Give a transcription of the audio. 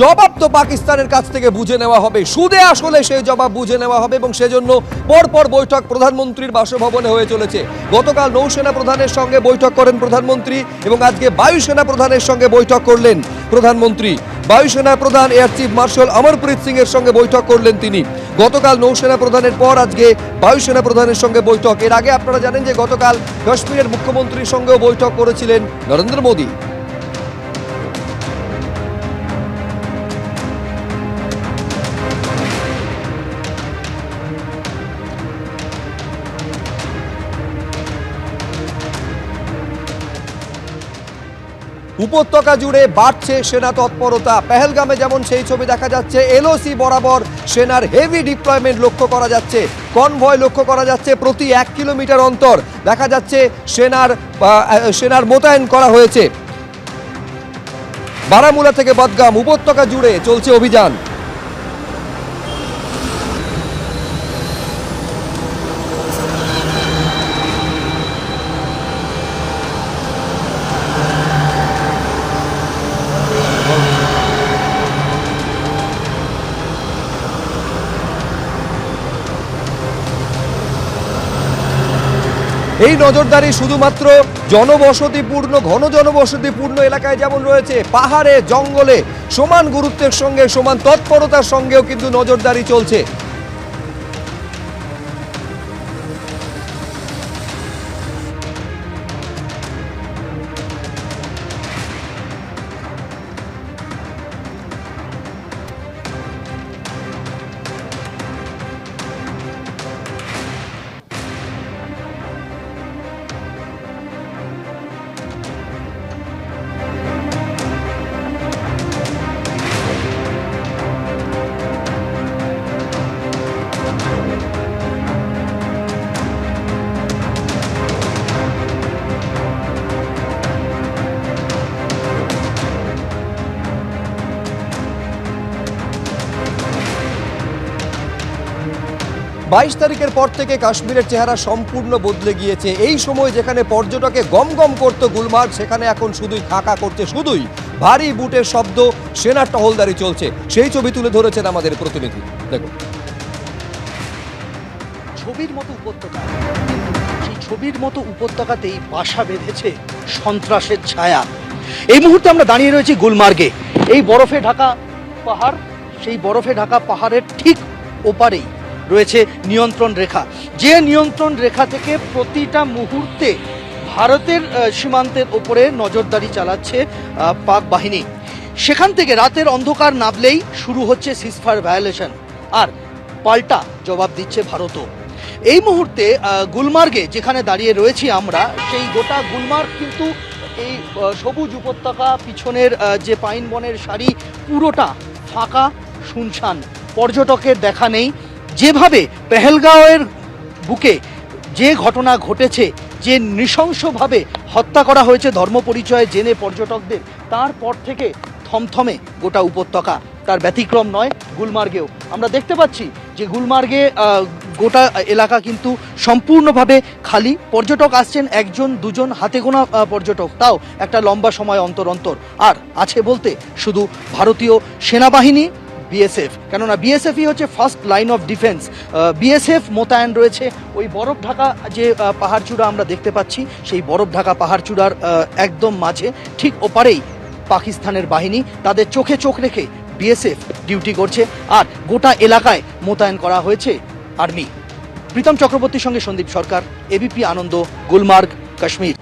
জবাব তো পাকিস্তানের কাছ থেকে বুঝে নেওয়া হবে। সুদে আসলে সেই জবাব বুঝে নেওয়া হবে এবং সেজন্য পরপর বৈঠক প্রধানমন্ত্রীর বাসভবনে হয়ে চলেছে। গতকাল নৌসেনা প্রধানের সঙ্গে বৈঠক করেন প্রধানমন্ত্রী এবং আজকে বায়ুসেনা প্রধানের সঙ্গে বৈঠক করলেন প্রধানমন্ত্রী। বায়ুসেনা প্রধান air chief marshal Amarpreet Singh এর সঙ্গে বৈঠক করলেন তিনি। গতকাল নৌসেনা প্রধানের পর আজকে বায়ুসেনা প্রধানের সঙ্গে বৈঠক। এর আগে আপনারা জানেন যে গতকাল কাশ্মীরের মুখ্যমন্ত্রীর সঙ্গেও বৈঠক করেছিলেন নরেন্দ্র মোদী। উপত্যকা জুড়ে বাড়ছে সেনা তৎপরতা। পেহেলগামে যেমন সেই ছবি দেখা যাচ্ছে, এলওসি বরাবর সেনার হেভি ডিপ্লয়মেন্ট লক্ষ্য করা যাচ্ছে। কনভয় লক্ষ্য করা যাচ্ছে প্রতি এক কিলোমিটার অন্তর। দেখা যাচ্ছে সেনার সেনার মোতায়েন করা হয়েছে। বারামুলা থেকে বদগাম, উপত্যকা জুড়ে চলছে অভিযান। এই নজরদারি শুধুমাত্র জনবসতিপূর্ণ, ঘন জনবসতিপূর্ণ এলাকায় যেমন রয়েছে, পাহাড়ে, জঙ্গলে সমান গুরুত্বের সঙ্গে, সমান তৎপরতার সঙ্গেও কিন্তু নজরদারি চলছে। বাইশ তারিখের পর থেকে কাশ্মীরের চেহারা সম্পূর্ণ বদলে গিয়েছে। এই সময় যেখানে পর্যটকে গম গম করতো গুলমার্গ, সেখানে এখন শুধুই খাকা করছে শুধুই ভারী বুটের শব্দ, সেনার টহলদারি চলছে। সেই ছবি তুলে ধরেছেন আমাদের প্রতিনিধি। দেখুন। ছবির মতো উপত্যকা। সেই ছবির মতো উপত্যকাতেই বাসা বেঁধেছে সন্ত্রাসের ছায়া। এই মুহূর্তে আমরা দাঁড়িয়ে রয়েছি গুলমার্গে। এই বরফে ঢাকা পাহাড়, সেই বরফে ঢাকা পাহাড়ের ঠিক ওপারেই। রয়েছে নিয়ন্ত্রণ রেখা। যে নিয়ন্ত্রণ রেখা থেকে প্রতিটা মুহূর্তে ভারতের সীমান্তের ওপরে নজরদারি চালাচ্ছে পাক বাহিনী। সেখান থেকে রাতের অন্ধকার নামলেই শুরু হচ্ছে সিসফায়ার ভায়োলেশন আর পাল্টা জবাব দিচ্ছে ভারতও। এই মুহূর্তে গুলমার্গে যেখানে দাঁড়িয়ে রয়েছি আমরা, সেই গোটা গুলমার্গ কিন্তু এই সবুজ উপত্যকা পিছনের যে পাইন বনের শাড়ি পুরোটা ফাঁকা, শুনশান। পর্যটকের দেখা নেই। যেভাবে পেহেলগাঁওয়ের বুকে যে ঘটনা ঘটেছে, যে নৃশংসভাবে হত্যা করা হয়েছে ধর্ম পরিচয় জেনে পর্যটকদের তারপর থেকে থমথমে গোটা উপত্যকা। তার ব্যতিক্রম নয়, গুলমার্গেও। আমরা দেখতে পাচ্ছি যে গুলমার্গে গোটা এলাকা কিন্তু সম্পূর্ণভাবে খালি। পর্যটক আসছেন একজন, দুজন, হাতে গোনা পর্যটক। তাও একটা লম্বা সময় অন্তর অন্তর। আর আছে বলতে শুধু ভারতীয় সেনাবাহিনী বিএসএফ কেননা বিএসএফই হচ্ছে first line of defence BSF মোতায়েন রয়েছে ওই বরফ ঢাকা যে পাহাড়চূড়া আমরা দেখতে পাচ্ছি, সেই বরফ ঢাকা পাহাড়চূড়ার একদম মাঝে, ঠিক ওপারেই পাকিস্তানের বাহিনী। তাদের চোখে চোখ রেখে বিএসএফ ডিউটি করছে। আর গোটা এলাকায় মোতায়েন করা হয়েছে আর্মি প্রীতম চক্রবর্তীর সঙ্গে সন্দীপ সরকার এবিপি আনন্দ, গুলমার্গ, কাশ্মীর।